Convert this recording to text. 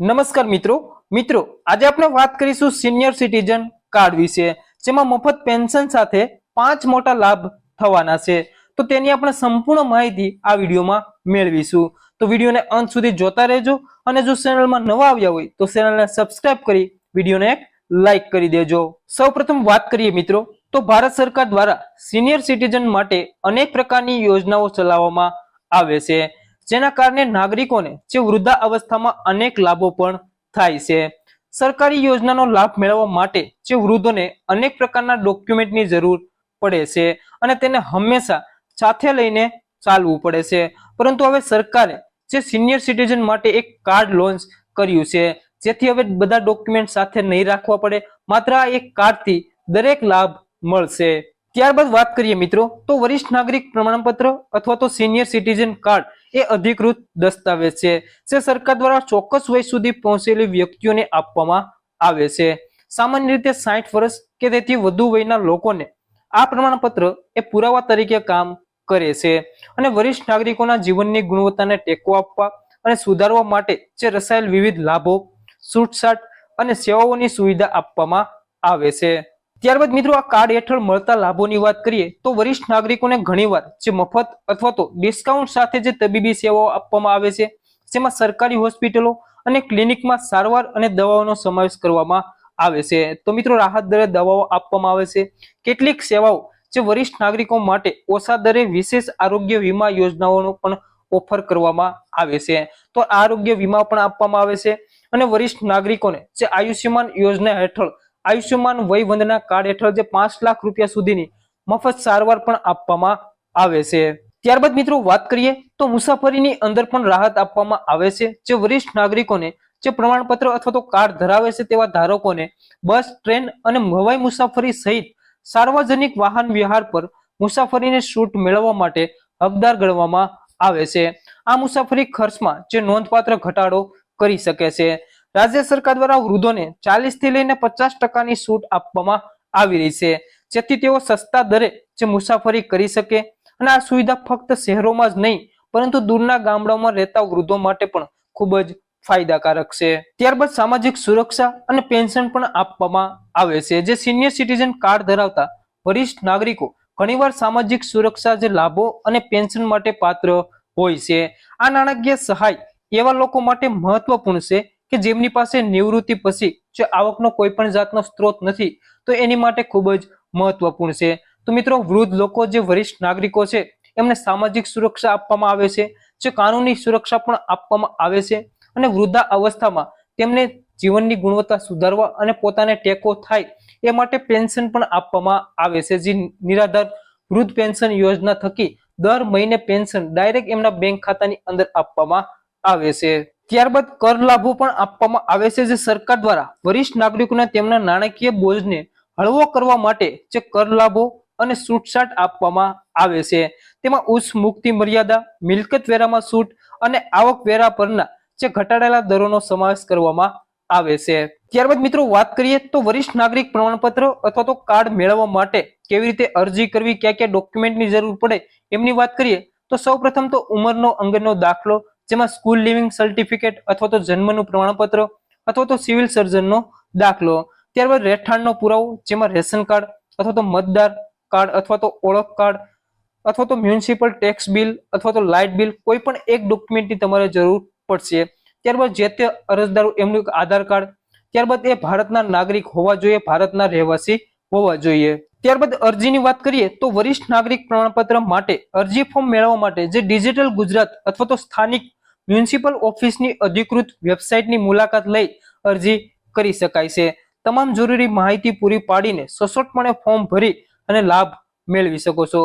નમસ્કાર મિત્રો. મિત્રો, આજે આપણે વાત કરીશું સિનિયર સિટીઝન કાર્ડ વિશે, જેમાં મફત પેન્શન સાથે પાંચ મોટા લાભ થવાના છે. તો તેની આપણે સંપૂર્ણ માહિતી આ વિડીયોમાં મેળવીશું. તો વિડીયોને અંત સુધી જોતા રહેજો અને જો ચેનલમાં નવા આવ્યા હોય, તો ચેનલને સબસ્ક્રાઇબ કરી વિડીયોને એક લાઈક કરી દેજો. સૌપ્રથમ વાત કરીએ મિત્રો, તો ભારત સરકાર દ્વારા સિનિયર સિટીઝન માટે અનેક પ્રકારની યોજનાઓ ચલાવવામાં આવે છે. જેના કારણે નાગરિકોને જે વૃદ્ધા અવસ્થામાં અનેક લાભો પણ થાય છે. સરકારી યોજનાનો લાભ મેળવવા માટે જે વૃદ્ધોને અનેક પ્રકારના ડોક્યુમેન્ટની જરૂર પડે છે અને તેને હંમેશા સાથે લઈને ચાલવું પડે છે. પરંતુ હવે સરકારે જે સિનિયર સિટીઝન માટે એક કાર્ડ લોન્ચ કર્યું છે, જેથી હવે બધા ડોક્યુમેન્ટ સાથે નહીં રાખવા પડે, માત્ર આ એક કાર્ડથી દરેક લાભ મળશે. ત્યારબાદ વાત કરીએ મિત્રો, તો વરિષ્ઠ નાગરિક પ્રમાણપત્ર અથવા તો સિનિયર સિટીઝન કાર્ડ એ અધિકૃત દસ્તાવેજ છે, જે સરકાર દ્વારા ચોક્કસ વય સુધી પહોંચેલી વ્યક્તિઓને આપવામાં આવે છે. સામાન્ય રીતે સાઠ વર્ષ કે તેથી વધુ વયના લોકોને આ પ્રમાણપત્ર એ પુરાવા તરીકે કામ કરે છે અને વરિષ્ઠ નાગરિકોના જીવનની ગુણવત્તાને ટેકો આપવા અને સુધારવા માટે જે રસાયેલ વિવિધ લાભો, છૂટછાટ અને સેવાઓની સુવિધા આપવામાં આવે છે. ત્યારબાદ મિત્રો આ કાર્ડ હેઠળ મળતા લાભોની વાત કરીએ તો વરિષ્ઠ નાગરિકોને ઘણીવાર જે મફત અથવા તો ડિસ્કાઉન્ટ સાથે જે તબીબી સેવાઓ આપવામાં આવે છે, જેમાં સરકારી હોસ્પિટલો અને ક્લિનિકમાં સારવાર અને દવાઓનો સમાવેશ કરવામાં આવે છે. તો મિત્રો રાહત દરે દવાઓ આપવામાં આવે છે. કેટલીક સેવાઓ જે વરિષ્ઠ નાગરિકો માટે ઓછા દરે વિશેષ આરોગ્ય વીમા યોજનાઓનો પણ ઓફર કરવામાં આવે છે. તો આરોગ્ય વીમા પણ આપવામાં આવે છે અને વરિષ્ઠ નાગરિકોને જે આયુષ્યમાન યોજના હેઠળ આયુષ્યમાન વય વંદના કાર્ડ હેઠળ જે પાંચ લાખ રૂપિયા સુધીની મફત સારવાર પણ આપવામાં આવે છે. ત્યારબાદ મિત્રો વાત કરીએ તો મુસાફરીની અંદર પણ રાહત આપવામાં આવે છે. જે વરિષ્ઠ નાગરિકોને જે પ્રમાણપત્ર અથવા તો કાર્ડ ધરાવે છે તેવા ધારકોને બસ, ટ્રેન અને હવાઈ મુસાફરી સહિત સાર્વજનિક વાહન વ્યવહાર પર મુસાફરીને છૂટ મેળવવા માટે હકદાર ગણવામાં આવે છે. આ મુસાફરી ખર્ચમાં જે નોંધપાત્ર ઘટાડો કરી શકે છે. રાજ્ય સરકાર દ્વારા વૃદ્ધોને ચાલીસથી લઈને પચાસ ટકાની છૂટ આપવામાં આવી રહી છે. જેથી તેઓ સસ્તા દરે જે મુસાફરી કરી શકે અને આ સુવિધા ફક્ત શહેરોમાં જ નહીં, પરંતુ દૂરના ગામડાઓમાં રહેતા વૃદ્ધો માટે પણ ખૂબ જ ફાયદાકારક છે. ત્યારબાદ સામાજિક સુરક્ષા અને પેન્શન પણ આપવામાં આવે છે, જે સિનિયર સિટીઝન કાર્ડ ધરાવતા વરિષ્ઠ નાગરિકો ઘણીવાર સામાજિક સુરક્ષા જે લાભો અને પેન્શન માટે પાત્ર હોય છે. આ નાણાકીય સહાય એવા લોકો માટે મહત્વપૂર્ણ છે કે જેમની પાસે નિવૃત્તિ પછી જે આવકનો કોઈ પણ જાતનો સ્ત્રોત નથી, તો એની માટે ખૂબ જ મહત્વપૂર્ણ છે. તો મિત્રો, વૃદ્ધ લોકો જે વરિષ્ઠ નાગરિકો છે, એમને સામાજિક સુરક્ષા આપવામાં આવે છે, જે કાનૂની સુરક્ષા પણ આપવામાં આવે છે અને વૃદ્ધા અવસ્થામાં તેમને જીવનની ગુણવત્તા સુધારવા અને પોતાને ટેકો થાય એ માટે પેન્શન પણ આપવામાં આવે છે. જે નિરાધાર વૃદ્ધ પેન્શન યોજના થકી દર મહિને પેન્શન ડાયરેક્ટ એમના બેંક ખાતાની અંદર આપવામાં આવે છે. ત્યારબાદ કર લાભો પણ આપવામાં આવે છે, જે સરકાર દ્વારા વરિષ્ઠ નાગરિકોને તેમના નાણાકીય બોજને હળવો કરવા માટે જે કર લાભો અને છૂટછાટ આપવામાં આવે છે. તેમાં ઉચ્ચ મુક્તિ મર્યાદા, મિલકત વેરામાં છૂટ અને આવક વેરા પરના જે ઘટાડેલા દરોનો સમાવેશ કરવામાં આવે છે. ત્યારબાદ મિત્રો વાત કરીએ તો વરિષ્ઠ નાગરિક પ્રમાણપત્ર અથવા તો કાર્ડ મેળવવા માટે કેવી રીતે અરજી કરવી, ક્યાં ક્યાં ડોક્યુમેન્ટની જરૂર પડે, એમની વાત કરીએ તો સૌપ્રથમ તો ઉંમરનો અંગનો દાખલો જેમાં સ્કૂલ લિવિંગ સર્ટિફિકેટ અથવા તો જન્મનું પ્રમાણપત્ર અથવા તો સિવિલ સર્જનનો દાખલો, ત્યારબાદ રહેઠાણનો પુરાવો, જેમાં રેશન કાર્ડ અથવા તો મતદાર કાર્ડ અથવા તો ઓળખ કાર્ડ અથવા તો મ્યુનિસિપલ ટેક્સ બિલ અથવા તો લાઇટ બિલ કોઈ પણ એક ડોક્યુમેન્ટની તમારે જરૂર પડશે. ત્યારબાદ જે તે અરજદારો એમનું આધાર કાર્ડ, ત્યારબાદ એ ભારતના નાગરિક હોવા જોઈએ, ભારતના રહેવાસી હોવા જોઈએ. ત્યારબાદ અરજીની વાત કરીએ તો વરિષ્ઠ નાગરિક પ્રમાણપત્ર માટે અરજી ફોર્મ મેળવવા માટે જે ડિજિટલ ગુજરાત અથવા તો સ્થાનિક મ્યુનિસિપલ ઓફિસની અધિકૃત વેબસાઇટની મુલાકાત લઈ અરજી કરી શકાય છે. તમામ જરૂરી માહિતી પૂરી પાડીને સશોટપણે ફોર્મ ભરી અને લાભ મેળવી શકો છો.